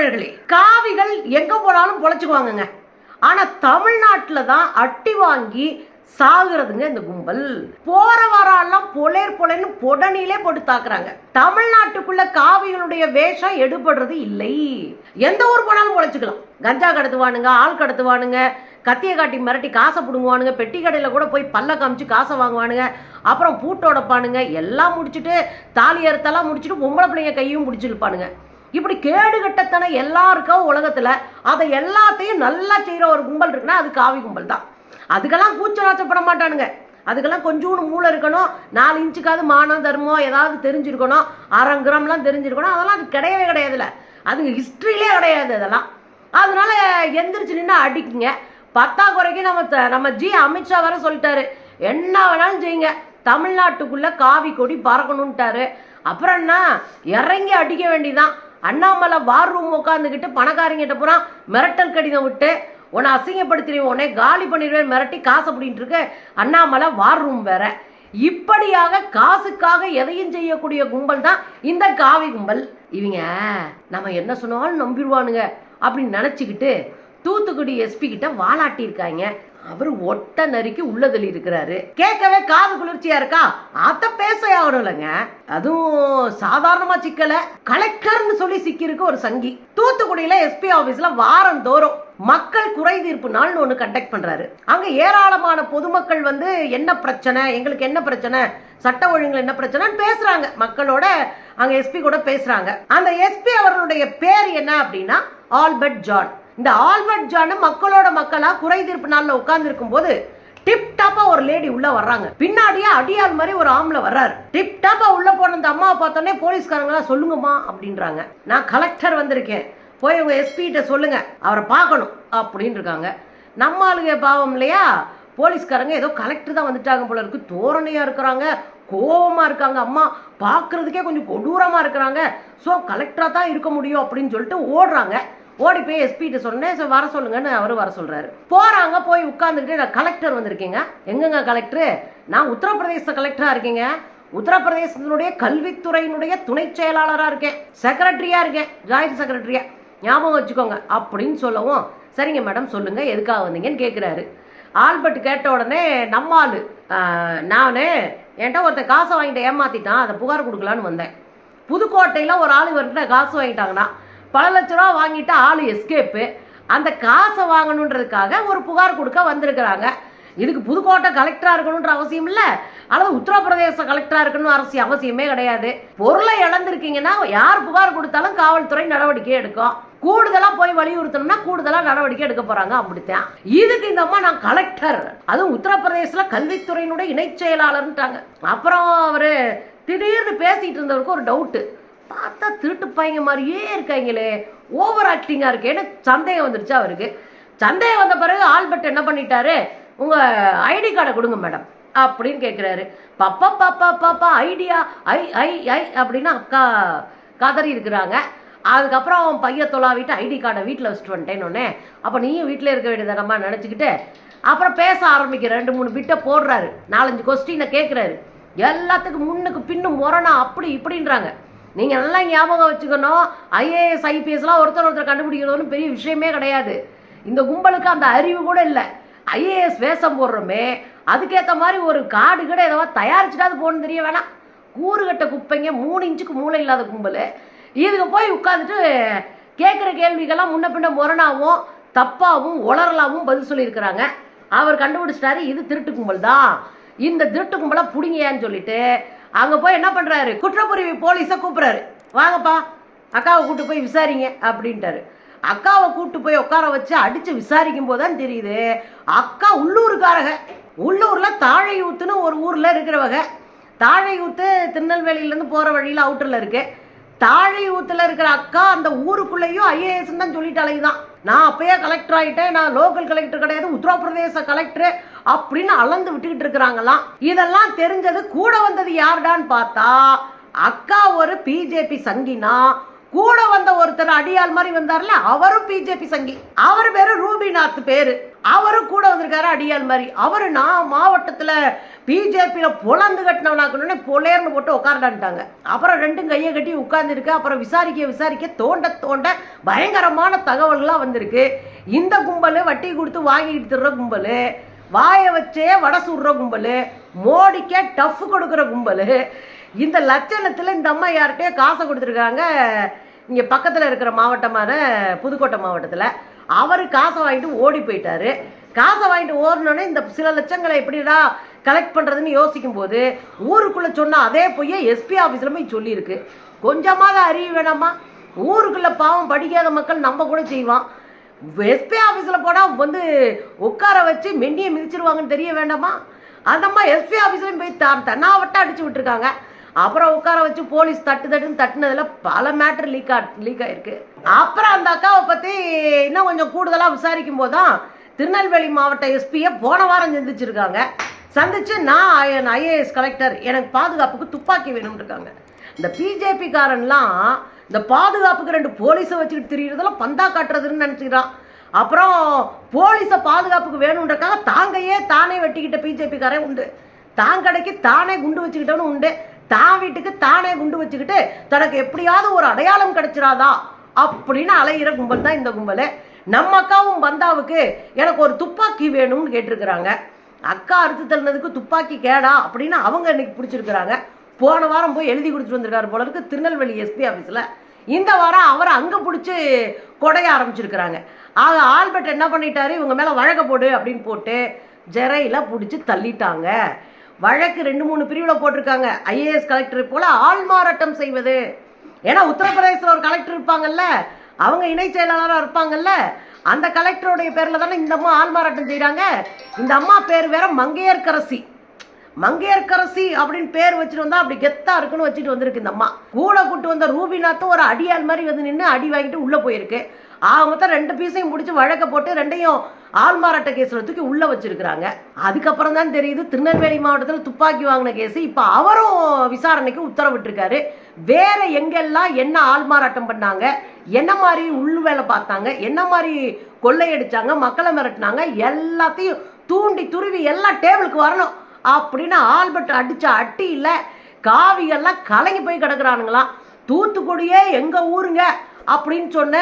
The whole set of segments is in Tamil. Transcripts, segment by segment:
தோழர்களே காவிகள் எங்கே போனாலும் பொழைச்சிக்குவாங்கங்க. ஆனால் தமிழ்நாட்டில் தான் அட்டி வாங்கி சாகுறதுங்க இந்த கும்பல். போற வாரெல்லாம் பொலேர் பொலேன்னு பொடனிலே போட்டு தாக்குறாங்க. தமிழ்நாட்டுக்குள்ள காவிகளுடைய வேஷம் எடுபடுறது இல்லை. எந்த ஊர் போனாலும் பொழைச்சிக்கலாம். கஞ்சா கடத்துவானுங்க ஆள் கடத்துவானுங்க கத்தியை காட்டி மிரட்டி காசை பிடுங்குவானுங்க பெட்டி கடையில் கூட போய் பல்ல காமிச்சு காசை வாங்குவானுங்க அப்புறம் பூட்டோடப்பானுங்க எல்லாம் முடிச்சுட்டு தாலி அறுத்தெல்லாம் முடிச்சுட்டு பொம்பளை பிள்ளைங்க கையும் பிடிச்சிருப்பானுங்க. இப்படி கேடு கட்டத்தனம் எல்லாருக்கும் உலகத்தில் அதை எல்லாத்தையும் நல்லா செய்கிற ஒரு கும்பல் இருக்குன்னா அது காவி கும்பல் தான். அதுக்கெல்லாம் கூச்சலாச்சப்பட மாட்டானுங்க. அதுக்கெல்லாம் கொஞ்சோண்டு மூளை இருக்கணும். நாலு இன்ச்சுக்காவது மானம் தர்மம் ஏதாவது தெரிஞ்சிருக்கணும். அரை கிராம்லாம் தெரிஞ்சிருக்கணும். அதெல்லாம் அது கிடையவே கிடையாதுல்ல. அதுங்க ஹிஸ்ட்ரியிலே கிடையாது அதெல்லாம். அதனால எந்திரிச்சு நின்று அடிக்குங்க. பத்தாக்குறைக்கு நம்ம த- நம்ம ஜி அமித்ஷா வர சொல்லிட்டாரு. என்ன வேணாலும் செய்யுங்க. தமிழ்நாட்டுக்குள்ளே காவி கொடி பறக்கணும்ட்டாரு. அப்புறம் என்ன? இறங்கி அடிக்க வேண்டிதான் அண்ணாமலை வார் ரூம் உட்காந்துக்கிட்டு பணக்காரங்கிட்ட பூரா மிரட்டல் கடிதம் விட்டு உன்னை அசிங்கப்படுத்திடுவேன் உன்னை காலி பண்ணிடுவேன் மிரட்டி காசை அப்படின்ட்டு இருக்கு அண்ணாமலை வார் ரூம் வேற. இப்படியாக காசுக்காக எதையும் செய்யக்கூடிய கும்பல் தான் இந்த காவி கும்பல். இவங்க நம்ம என்ன சொன்னாலும் நம்பிடுவானுங்க அப்படின்னு நினச்சிக்கிட்டு தூத்துக்குடி எஸ்பி கிட்ட வாலாட்டியிருக்காங்க. அவர் ஒட்ட நறுக்கி உள்ளதில் இருக்கிறாரு. கேட்கவே காது குளிர்ச்சியா இருக்கா? அத பேச ஆகணும்லங்க. அதுவும் சாதாரணமா சிக்கல. கலெக்டர்னு சொல்லி சிக்கிருக்கு ஒரு சங்கி. தூத்துக்குடியில எஸ்பி ஆபீஸ்ல வாரம் தோறும் மக்கள் குறை தீர்ப்பு நாள்னு ஒன்று கண்டக்ட் பண்ணுறாரு அங்கே ஏராளமான பொதுமக்கள் வந்து என்ன பிரச்சனை எங்களுக்கு என்ன பிரச்சனை சட்ட ஒழுங்கு என்ன பிரச்சனைன்னு பேசுகிறாங்க மக்களோட அங்கே எஸ்பி கூட பேசுகிறாங்க அந்த எஸ்பி அவர்களுடைய பேர் என்ன அப்படின்னா ஆல்பர்ட் ஜான். இந்த ஆல்பர்ட் ஜான் மக்களோட மக்களா குறை தீர்ப்பு நாளில் உட்கார்ந்து போது டிப் டாப்பா ஒரு லேடி உள்ள வர்றாங்க. பின்னாடியே அடியால் மாதிரி ஒரு ஆம்பளை வர்றாரு. டிப் டாப்பா உள்ள போன அந்த அம்மாவை பார்த்தோன்னே போலீஸ்காரங்களா சொல்லுங்கம்மா அப்படின்றாங்க. நான் கலெக்டர் வந்திருக்கேன். போய் உங்க எஸ்பி கிட்ட சொல்லுங்க. அவரை பார்க்கணும் அப்படின்னு இருக்காங்க நம்ம ஆளுங்க பாவம் இல்லையா? போலீஸ்காரங்க ஏதோ கலெக்டர் தான் வந்துட்டாங்க போல இருக்கு. தோரணையா இருக்கிறாங்க. கோவமா இருக்காங்க அம்மா. பார்க்கறதுக்கே கொஞ்சம் கொடூரமா இருக்கிறாங்க. ஸோ கலெக்டரா தான் இருக்க முடியும் அப்படின்னு சொல்லிட்டு ஓடுறாங்க. ஓடி போய் எஸ்பிகிட்ட சொன்னேன். ஸோ வர சொல்லுங்கன்னு அவர் வர சொல்கிறாரு போகிறாங்க போய் உட்காந்துக்கிட்டு நான் கலெக்டர் வந்திருக்கீங்க. எங்கங்க கலெக்டரு நான் உத்தரப்பிரதேச கலெக்டராக இருக்கீங்க. உத்தரப்பிரதேசத்தினுடைய கல்வித்துறையினுடைய துணை செயலாளராக இருக்கேன். செக்ரட்டரியாக இருக்கேன். ஜாயிண்ட் செக்ரட்டரியாக ஞாபகம் வச்சுக்கோங்க. அப்படின்னு சொல்லவும் சரிங்க மேடம் சொல்லுங்கள் எதுக்காக வந்தீங்கன்னு கேட்குறாரு ஆல்பர்ட் கேட்ட உடனே நம்ம நான் என்கிட்ட ஒருத்தன் காசை வாங்கிட்டு ஏமாற்றிட்டான் அதை புகார் கொடுக்கலான்னு வந்தேன். புதுக்கோட்டையில் ஒரு ஆள் வந்துட்டு காசு வாங்கிட்டாங்கன்னா பல லட்ச ரூபா வாங்கிட்டு ஆள் எஸ்கேப்பு அந்த காசை வாங்கணுன்றதுக்காக ஒரு புகார் கொடுக்க வந்திருக்கிறாங்க. இதுக்கு புதுக்கோட்டை கலெக்டராக இருக்கணுன்ற அவசியம் இல்லை. அல்லது உத்தரப்பிரதேச கலெக்டராக இருக்கணும் அரசு அவசியமே கிடையாது. பொருளை இழந்திருக்கீங்கன்னா யார் புகார் கொடுத்தாலும் காவல்துறை நடவடிக்கை எடுக்கும். கூடுதலாக போய் வலியுறுத்தணும்னா கூடுதலாக நடவடிக்கை எடுக்க போகிறாங்க அப்படித்தான். இதுக்கு இந்த அம்மா நான் கலெக்டர் அதுவும் உத்தரப்பிரதேசில் கல்வித்துறையினுடைய இணைச் செயலாளர்ன்ட்டாங்க அப்புறம் அவர் திடீர்னு பேசிகிட்டு இருந்தவருக்கு ஒரு டவுட்டு பார்த்தா திருட்டு பையங்க மாதிரியே இருக்காங்களே. ஓவர் ஆக்டிங்காக இருக்கேன்னு சந்தேகம் வந்துருச்சு அவருக்கு. சந்தேகம் வந்த பிறகு ஆல்பர்ட் என்ன பண்ணிட்டாரு? உங்கள் ஐடி கார்டை கொடுங்க மேடம் அப்படின்னு கேட்குறாரு பாப்பா பாப்பா பாப்பா ஐடியா ஐ ஐ ஐ அப்படின்னு அக்கா கதறி இருக்கிறாங்க. அதுக்கப்புறம் அவன் பைய தொலாவிட்டு ஐடி கார்டை வீட்டில் வச்சுட்டு வந்துட்டேன்னு அப்போ நீயும் வீட்டில் இருக்க வேண்டியதானம்மா நினச்சிக்கிட்டு அப்புறம் பேச ஆரம்பிக்கிற ரெண்டு மூணு பிட்டை போடுறாரு. நாலஞ்சு கொஸ்டினை கேட்குறாரு எல்லாத்துக்கும் முன்னுக்கு பின்னும் முரணா அப்படி இப்படின்றாங்க. நீங்கள் நல்லா ஞாபகம் வச்சுக்கணும். ஐஏஎஸ் ஐபிஎஸ்லாம் ஒருத்தர் ஒருத்தர் கண்டுபிடிக்கணும்னு பெரிய விஷயமே கிடையாது. இந்த கும்பலுக்கு அந்த அறிவு கூட இல்லை. ஐஏஎஸ் வேஷம் போடுறோமே அதுக்கேற்ற மாதிரி ஒரு காடு கூட ஏதோ தயாரிச்சுட்டாது போகணும்னு தெரிய வேணாம். கூறுகட்ட குப்பைங்க மூணு இன்ச்சுக்கு மூளை இல்லாத கும்பல். இதுக்கு போய் உட்காந்துட்டு கேட்குற கேள்விகள்லாம் முன்ன பின்ன முரணாவும் தப்பாகவும் உளரலாகவும் பதில் சொல்லியிருக்கிறாங்க. அவர் கண்டுபிடிச்சிட்டாரு இது திருட்டு கும்பல் தான். இந்த திருட்டு கும்பலாக பிடிங்கியான்னு சொல்லிட்டு அங்கே போய் என்ன பண்ணுறாரு குற்றப்புரிவு போலீஸை கூப்பிட்றாரு. வாங்கப்பா அக்காவை கூட்டு போய் விசாரிங்க அப்படின்ட்டாரு. அக்காவை கூட்டு போய் உட்கார வச்சு அடித்து விசாரிக்கும் போது தான் தெரியுது அக்கா உள்ளூருக்காரக உள்ளூரில் தாழையூத்துன்னு ஒரு ஊரில் இருக்கிறவங்க. தாழையூத்து திருநெல்வேலியிலேருந்து போகிற வழியில் அவுட்டரில் இருக்கு. தாழையூத்தில் இருக்கிற அக்கா அந்த ஊருக்குள்ளேயும் ஐஏஎஸ் தான் சொல்லிட்டு அலையுதான். நான் அப்பயே கலெக்டர் ஆகிட்டேன் நான் லோக்கல் கலெக்டர் கிடையாது உத்தரப்பிரதேச கலெக்டர் அப்படின்னு அளந்து விட்டுக்கிட்டு இருக்கிறாங்களாம். இதெல்லாம் தெரிஞ்சது கூட வந்தது யாருடான்னு பார்த்தா அக்கா ஒரு பிஜேபி சங்கினா. கூட வந்த ஒருத்தர் அடியாள் மாதிரி வந்தார்ல அவரும் பிஜேபி சங்கி. அவர் பேரு ரூபிநாத் பேரு. அவரும் கூட வந்திருக்காரு அடியால் மாதிரி. அவர் நான் மாவட்டத்தில் பிஜேபியில் பொலந்து கட்டினவனாக்கணுன்னே பொலேர்னு போட்டு உட்காரடான்ட்டாங்க அப்புறம் ரெண்டும் கையை கட்டி உட்கார்ந்துருக்கு. அப்புறம் விசாரிக்க விசாரிக்க தோண்ட தோண்ட பயங்கரமான தகவல்கள்லாம் வந்திருக்கு. இந்த கும்பல் வட்டி கொடுத்து வாங்கிட்டு தர்ற கும்பல் வாயை வச்சே வடை சுடுற கும்பல் மோடிக்கே டஃப் கொடுக்குற கும்பல். இந்த லட்சணத்தில் இந்த அம்மா யார்கிட்டயோ காசை கொடுத்துருக்காங்க. இங்கே பக்கத்தில் இருக்கிற மாவட்டமான புதுக்கோட்டை மாவட்டத்தில். அவர் காசை வாங்கிட்டு ஓடி போயிட்டாரு. காசை வாங்கிட்டு ஓடணுன்னே இந்த சில லட்சங்களை எப்படிடா கலெக்ட் பண்ணுறதுன்னு யோசிக்கும் போது ஊருக்குள்ளே சொன்ன அதே பொய்யை எஸ்பி ஆஃபீஸில் போய் சொல்லியிருக்கு. கொஞ்சமாவது அறிவு வேணாமா? ஊருக்குள்ளே பாவம் படிக்காத மக்கள் நம்ம கூட செய்வான். எஸ்பி ஆஃபீஸில் போனால் வந்து உட்கார வச்சு மென்னியை மிதிச்சிருவாங்கன்னு தெரிய வேண்டாமா? அதம்மா எஸ்பி ஆஃபீஸ்லையும் போய் தான் தன்னாவட்டம் அடிச்சு விட்டுருக்காங்க. அப்புறம் உட்கார வச்சு போலீஸ் தட்டு தட்டுன்னு தட்டுனதுல பல மேட்ரு லீக் ஆ லீக் ஆயிருக்கு. அப்புறம் அந்த அக்காவை பற்றி இன்னும் கொஞ்சம் கூடுதலாக விசாரிக்கும் போது தான் திருநெல்வேலி மாவட்ட எஸ்பியை போன வாரம் சந்திச்சிருக்காங்க. சந்திச்சு நான் ஐஏஎஸ் கலெக்டர் எனக்கு பாதுகாப்புக்கு துப்பாக்கி வேணும்னு இருக்காங்க இந்த பிஜேபி காரன்லாம் இந்த பாதுகாப்புக்கு ரெண்டு போலீஸை வச்சுக்கிட்டு திரியிறதெல்லாம் பந்தா காட்டுறதுன்னு நினச்சிக்கிறான். அப்புறம் போலீஸை பாதுகாப்புக்கு வேணுன்றக்காக தாங்கையே தானே வெட்டிக்கிட்ட பிஜேபிக்காரன் உண்டு. தாங்கடைக்கு தானே குண்டு வச்சுக்கிட்டவனு உண்டு. தான் வீட்டுக்கு தானே குண்டு வச்சுக்கிட்டு தனக்கு எப்படியாவது ஒரு அடையாளம் கிடைச்சிராதா அப்படின்னு அலையிற கும்பல் தான் இந்த கும்பல். நம்ம அக்காவும் பந்தாவுக்கு எனக்கு ஒரு துப்பாக்கி வேணும்னு கேட்டிருக்கிறாங்க. அக்கா அறுத்து தள்ளினதுக்கு துப்பாக்கி கேடா அப்படின்னு அவங்க இன்னைக்கு பிடிச்சிருக்கிறாங்க. போன வாரம் போய் எழுதி கொடுத்துட்டு வந்திருக்காரு போல இருக்கு திருநெல்வேலி எஸ்பி ஆஃபீஸில் இந்த வாரம் அவரை அங்கே பிடிச்சி கொடைய ஆரம்பிச்சிருக்கிறாங்க. ஆக ஆல்பர்ட் என்ன பண்ணிட்டாரு? இவங்க மேலே வழக்க போடு அப்படின்னு போட்டு ஜெரையில் பிடிச்சி தள்ளிட்டாங்க. வழக்கு ரெண்டு மூணு பிரிவில் போட்டிருக்காங்க. ஐஏஎஸ் கலெக்டர் போல ஆள்மாறாட்டம் செய்வது. ஏன்னா உத்தரப்பிரதேசத்தில் ஒரு கலெக்டர் இருப்பாங்கல்ல? அவங்க இணைச் செயலாளராக இருப்பாங்கல்ல? அந்த கலெக்டருடைய பேரில் தானே இந்த அம்மா ஆள்மாறாட்டம் செய்கிறாங்க இந்த அம்மா பேர் வேற மங்கையர்கரசி மங்கையர்கரசி அப்படின்னு பேர் வச்சுட்டு வந்தா அப்படி கெத்தா இருக்குன்னு வச்சுட்டு வந்திருக்கு இந்த அம்மா. கூட கூட்டு வந்த ரூபிநாத்தும் ஒரு அடியால் மாதிரி வந்து நின்று அடி வாங்கிட்டு உள்ள போயிருக்கு. ஆக மொத்தம் ரெண்டு பீஸையும் பிடிச்சி வழக்க போட்டு ரெண்டையும் ஆள்மாறாட்ட கேஸில் தூக்கி உள்ள வச்சிருக்கிறாங்க. அதுக்கப்புறம் தான் தெரியுது திருநெல்வேலி மாவட்டத்தில் துப்பாக்கி வாங்கின கேஸ் இப்போ அவரும் விசாரணைக்கு உத்தரவிட்டிருக்காரு. வேற எங்கெல்லாம் என்ன ஆள்மாறாட்டம் பண்ணாங்க என்ன மாதிரி உள் வேலை பார்த்தாங்க என்ன மாதிரி கொள்ளையடிச்சாங்க மக்களை மிரட்டினாங்க எல்லாத்தையும் தூண்டி துருவி எல்லாம் டேபிளுக்கு வரணும். அப்படின்னு ஆல்பர்ட் அடிச்ச அட்டியில் காவிகள்லாம் கலங்கி போய் கிடக்குறானுங்களாம். தூத்துக்குடியே எங்கள் ஊருங்க? அப்படின்னு சொன்ன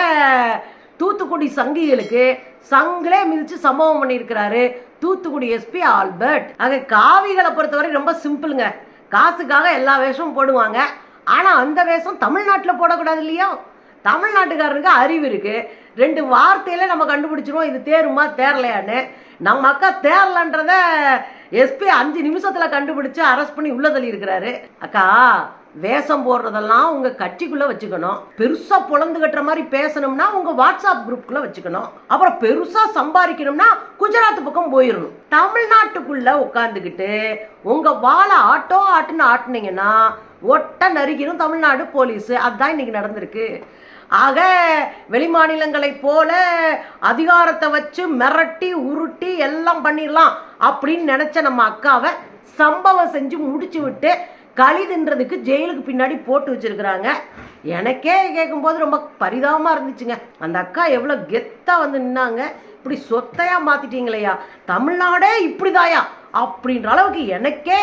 தூத்துக்குடி சங்கிகளுக்கு சங்கிலே மிதித்து சம்பவம் பண்ணியிருக்கிறாரு தூத்துக்குடி எஸ்பி ஆல்பர்ட். அங்கே காவிகளை பொறுத்தவரை ரொம்ப சிம்பிளுங்க. காசுக்காக எல்லா வேஷமும் போடுவாங்க. ஆனால் அந்த வேஷம் தமிழ்நாட்டில் போடக்கூடாது இல்லையா? தமிழ்நாட்டுக்காரருக்கு அறிவு இருக்குது ரெண்டு வார்த்தையில நம்ம கண்டுபிடிச்சிருவோம். இது தேருமா தேரலையான்னு. நம்ம அக்கா தேரலன்றத எஸ்பி அஞ்சு நிமிஷத்தில் கண்டுபிடிச்சு அரெஸ்ட் பண்ணி உள்ள தள்ளி இருக்கிறாரு அக்கா வேஷம் போடுறதெல்லாம் உங்கள் கட்சிக்குள்ளே வச்சுக்கணும். பெருசாக பொழந்து கட்டுற மாதிரி பேசணும்னா உங்கள் வாட்ஸ்அப் குரூப்புக்குள்ள வச்சுக்கணும். அப்புறம் பெருசாக சம்பாதிக்கணும்னா குஜராத் பக்கம் போயிடணும் தமிழ்நாட்டுக்குள்ளே உட்காந்துக்கிட்டு உங்கள் வாழை ஆட்டோ ஆட்டுன்னு ஆட்டினீங்கன்னா ஒட்ட நறுக்கிடும் தமிழ்நாடு போலீஸு. அதுதான் இன்றைக்கி நடந்திருக்கு. ஆக வெளிமாநிலங்களைப் போல அதிகாரத்தை வச்சு மிரட்டி உருட்டி எல்லாம் பண்ணிடலாம் அப்படின்னு நினச்ச நம்ம அக்காவை சம்பவம் செஞ்சு முடிச்சு விட்டு களி தின்றதுக்கு ஜெயிலுக்கு பின்னாடி போட்டு வச்சுருக்குறாங்க. எனக்கே கேட்கும்போது ரொம்ப பரிதாபமாக இருந்துச்சுங்க. அந்த அக்கா எவ்வளோ கெத்தாக வந்து நின்னாங்க. இப்படி சொத்தையாக மாற்றிட்டீங்களையா தமிழ்நாடே இப்படிதாயா? அப்படின்ற அளவுக்கு எனக்கே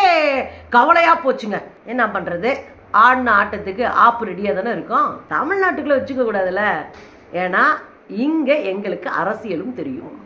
கவலையாக போச்சுங்க. என்ன பண்ணுறது ஆடின ஆட்டத்துக்கு ஆப்பு ரெடியாக தானே இருக்கும். தமிழ்நாட்டுக்குள்ளே வச்சுக்க கூடாதுல்ல ஏன்னா இங்கே எங்களுக்கு அரசியலும் தெரியும்.